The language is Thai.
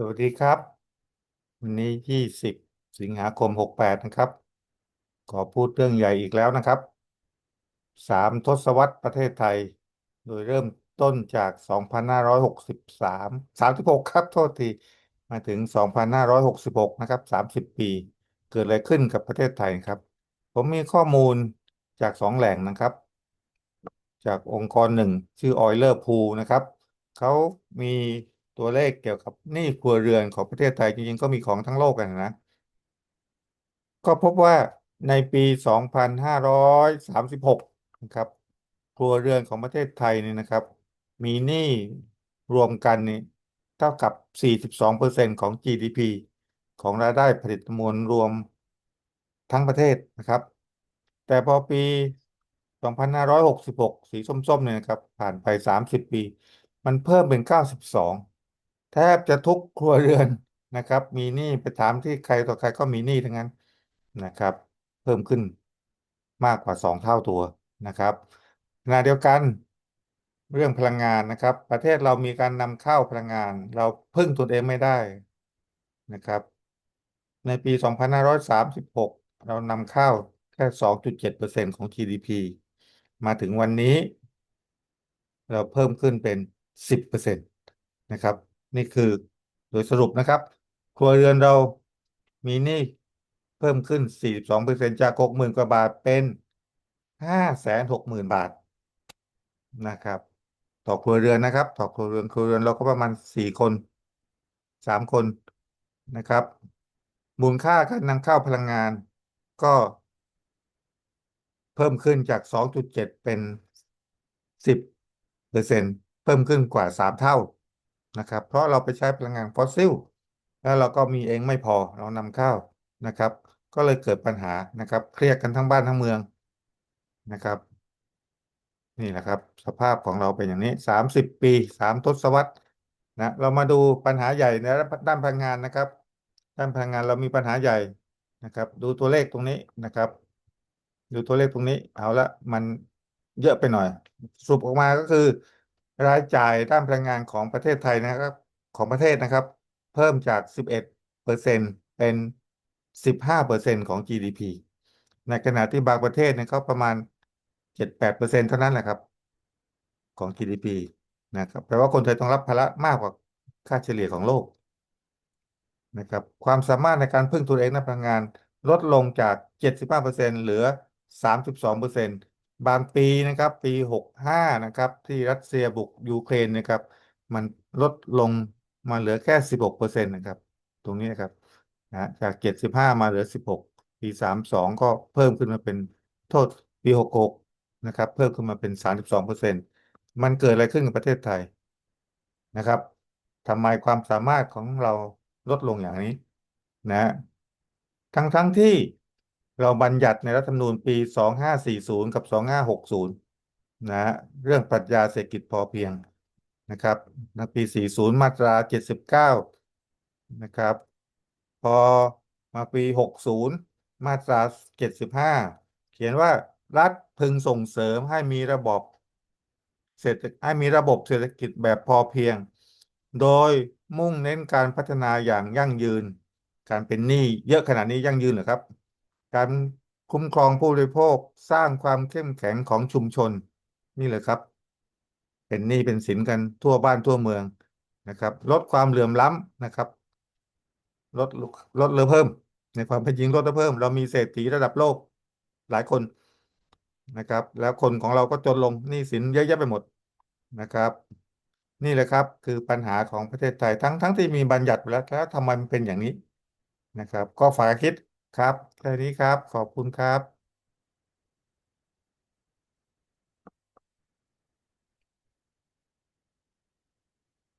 สวัสดีครับ วันนี้ยี่สิบสิงหาคมหกแปดนะครับ ขอพูดเรื่องใหญ่อีกแล้วนะครับสามทศวรรษประเทศไทย โดยเริ่มต้นจากสองพันห้าร้อยหกสิบสามสามสิบหกครับ โทษทีมาถึงสองพันห้าร้อยหกสิบหกนะครับสามสิบปี เกิดอะไรขึ้นกับประเทศไทยครับ ผมมีข้อมูลจากสองแหล่งนะครับ จากองค์กรหนึ่งชื่อ Euler Pool นะครับเขามี ตัวเลขเกี่ยวกับหนี้ครัวเรือนของประเทศไทยจริงๆก็มีของทั้งโลกกันนะ ก็พบว่าในปี 2536 นะครับ ครัวเรือนของประเทศไทยนี่นะครับ มีหนี้รวมกันนี่เท่ากับ 42%ของ GDP ของรายได้ผลิตมวลรวมทั้งประเทศนะครับ แต่พอปี 2566 สีส้มๆเนี่ยนะครับ ผ่านไป 30 ปี มันเพิ่มเป็น 92 แทบจะทุกครัวเรือนนะครับ มีหนี้ไปถามที่ใครต่อใครก็มีหนี้ทั้งนั้นนะครับ เพิ่มขึ้นมากกว่า2เท่าตัวนะครับขณะเดียวกันเรื่องพลังงานนะครับ ประเทศเรามีการนำเข้าพลังงาน เราพึ่งตนเองไม่ได้นะครับ ในปี 2536 เรานำเข้าแค่ 2.7%ของ GDP มาถึงวันนี้ เราเพิ่มขึ้นเป็น 10%นะครับ นี่คือโดยสรุปนะครับ ครัวเรือนเรามีหนี้เพิ่มขึ้น 42%จาก 60,000 กว่าบาทเป็น 560,000 บาทนะครับ ต่อครัวเรือนนะครับ ต่อครัวเรือนครัวเรือนเราก็ประมาณ 4 คน 3 คนนะครับ มูลค่าการนำเข้าพลังงานก็ เพิ่มขึ้นจาก 2.7 เป็น 10เปอร์เซ็นต์เพิ่มขึ้นกว่า 3 เท่า นะครับ เพราะเราไปใช้พลังงานฟอสซิล แล้วเราก็มีเองไม่พอเรานำเข้านะครับ ก็เลยเกิดปัญหานะครับ เครียดกันทั้งบ้านทั้งเมืองนะครับ นี่แหละครับ สภาพของเราเป็นอย่างนี้30ปี3ทศวรรษนะเรามาดูปัญหาใหญ่ในด้านพลังงานนะครับ ด้านพลังงานเรามีปัญหาใหญ่นะครับ ดูตัวเลขตรงนี้นะครับ ดูตัวเลขตรงนี้เอาละมันเยอะไปหน่อยสรุปออกมาก็คือ รายจ่ายด้านพลังงานของประเทศไทยนะครับ ของประเทศนะครับ เพิ่มจาก 11เปอร์เซ็นต์เป็น 15เปอร์เซ็นต์ของ GDP ในขณะที่บางประเทศเนี่ยเขาประมาณ 7-8เปอร์เซ็นต์เท่านั้นแหละครับ ของ GDP นะครับแปลว่าคนไทยต้องรับภาระมากกว่าค่าเฉลี่ยของโลกนะครับ ความสามารถในการพึ่งตนเองในพลังงานลดลงจาก 75%เหลือ 32% บางปีนะครับ ปี65นะครับ ที่รัสเซียบุกยูเครนนะครับ มันลดลงมาเหลือแค่16%นต์นะครับ ตรงนี้นะครับนะจาก75มาเหลือ16ปี32ก็เพิ่มขึ้นมาเป็นโทษปี66นะครับ เพิ่มขึ้นมาเป็น32%มันเกิดอะไรขึ้นกับประเทศไทยนะครับทำไมความสามารถของเราลดลงอย่างนี้นะทั้งทั้งที่ เราบัญญัติในรัฐธรรมนูญปี 2540 กับ 2560 นะเรื่องปรัชญาเศรษฐกิจพอเพียงนะครับในปี 40 มาตรา 79 นะครับ พอมาปี 60 มาตรา 75 เขียนว่ารัฐพึงส่งเสริมให้มีระบบเศรษฐให้มีระบบเศรษฐกิจแบบพอเพียง โดยมุ่งเน้นการพัฒนาอย่างยั่งยืน การเป็นหนี้เยอะขนาดนี้ยั่งยืนหรือครับ การคุ้มครองผู้บริโภคสร้างความเข้มแข็งของชุมชน นี่แหละครับเป็นหนี้เป็นสินกันทั่วบ้านทั่วเมืองนะครับ ลดความเหลื่อมล้ำนะครับลดลดเหลือเพิ่ม ในความเป็นจริงลดเหลือเพิ่ม เรามีเศรษฐีระดับโลกหลายคนนะครับ แล้วคนของเราก็จนลงหนี้สินเยอะแยะไปหมดนะครับ นี่แหละครับคือปัญหาของประเทศไทยทั้งทั้งที่มีบัญญัติแล้วแล้วทำไมมันเป็นอย่างนี้นะครับ ก็ฝากคิด ครับแค่นี้ครับ ขอบคุณครับ